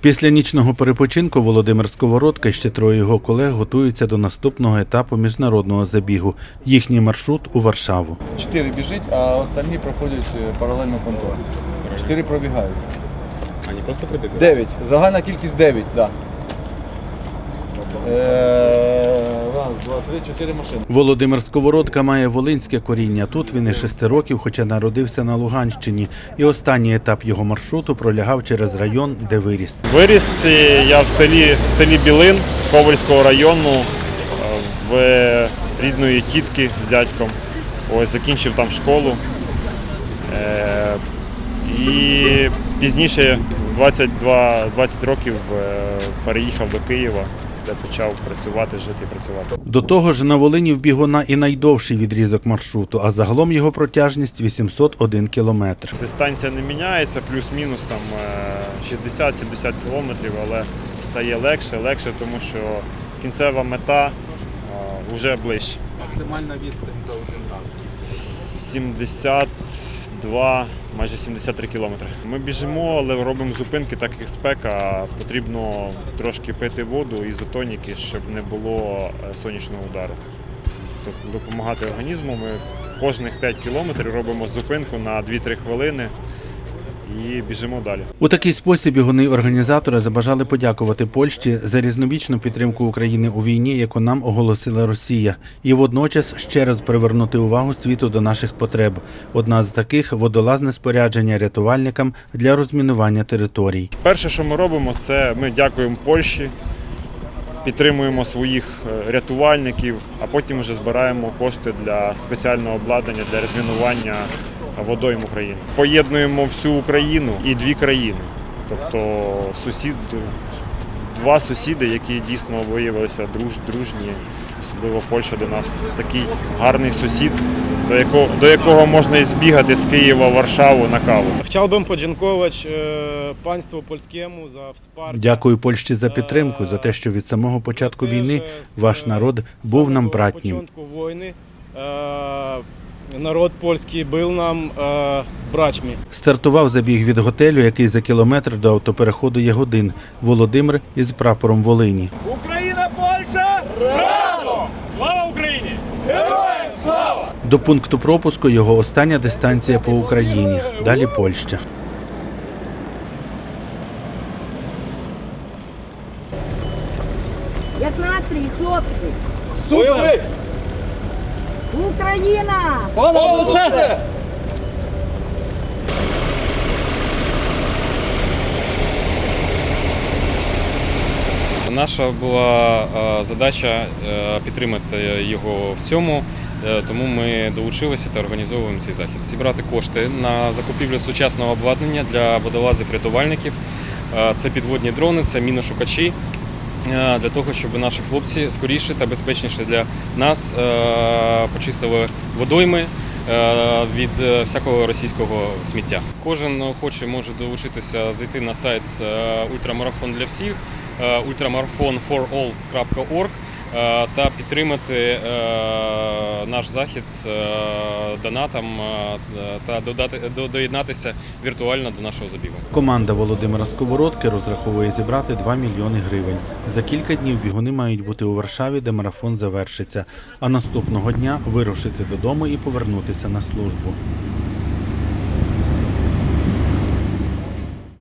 Після нічного перепочинку Володимир Сковородка і ще троє його колег готуються до наступного етапу міжнародного забігу. Їхній маршрут у Варшаву. Чотири біжить, а останні проходять паралельно контор. контроль. Чотири пробігають. А не просто пробігають? Дев'ять. Загальна кількість дев'ять, так. Е, Раз, два, три, чотири машини. Володимир Сковородка має волинське коріння. Тут він і шести років, хоча народився на Луганщині. І останній етап його маршруту пролягав через район, де виріс. Виріс я в селі, в селі Білин Ковальського району е, в рідної тітки з дядьком. Ось закінчив там школу. Е, І пізніше, 22 20 років, е, переїхав до Києва, де почав працювати, жити і працювати. До того ж, на Волині в бігуна і найдовший відрізок маршруту, а загалом його протяжність 801 кілометр. Дистанція не міняється, плюс-мінус там е, 60-70 кілометрів, але стає легше, легше, тому що кінцева мета вже ближче. Максимальна відстань за один раз. 72, майже 73 кілометри. Ми біжимо, але робимо зупинки, так як спека. Потрібно трошки пити воду ізотоніки, щоб не було е, сонячного удару. Тобто допомагати організму. Ми кожних 5 кілометрів робимо зупинку на 2-3 хвилини і біжимо далі. У такий спосіб бігуни організатори забажали подякувати Польщі за різнобічну підтримку України у війні, яку нам оголосила Росія, і водночас ще раз привернути увагу світу до наших потреб. Одна з таких водолазне спорядження рятувальникам для розмінування територій. Перше, що ми робимо, це ми дякуємо Польщі, підтримуємо своїх е, рятувальників, а потім вже збираємо кошти для спеціального обладнання для розмінування водойм України. Поєднуємо всю Україну і дві країни. Тобто сусід, два сусіди, які дійсно виявилися друж, дружні, особливо Польща до нас такий гарний сусід, до якого, до якого можна і збігати з Києва в Варшаву на каву. Chciałbym podziękować e, państwu polskiemu za wsparcie. Дякую Польщі за підтримку, за те, що від самого початку війни ваш народ був нам братнім. початку війни е, народ польський був нам е, братьми. Стартував забіг від готелю, який за кілометр до автопереходу Ягодин. Володимир із прапором Волині. Україна, До пункту пропуску його остання дистанція по Україні. Далі Польща. Як настрій, хлопці? Супер! Україна! Понад усе! Наша була е, задача е, підтримати його в цьому, е, тому ми долучилися та організовуємо цей захід. Зібрати кошти на закупівлю сучасного обладнання для водолазів-рятувальників. Це підводні дрони, це міношукачі. Для того, щоб наші хлопці скоріше та безпечніше для нас почистили водойми від е, всякого російського сміття. Кожен хоче може долучитися, зайти на сайт е, Ультрамарафон для всіх е, ultramarathonforall.org е, та підтримати е, наш захід донатам донатом е, та додати доєднатися віртуально до нашого забігу. Команда Володимира Сковородки розраховує зібрати 2 мільйони гривень. За кілька днів бігуни мають бути у Варшаві, де марафон завершиться. А наступного дня вирушити додому і повернутися на службу.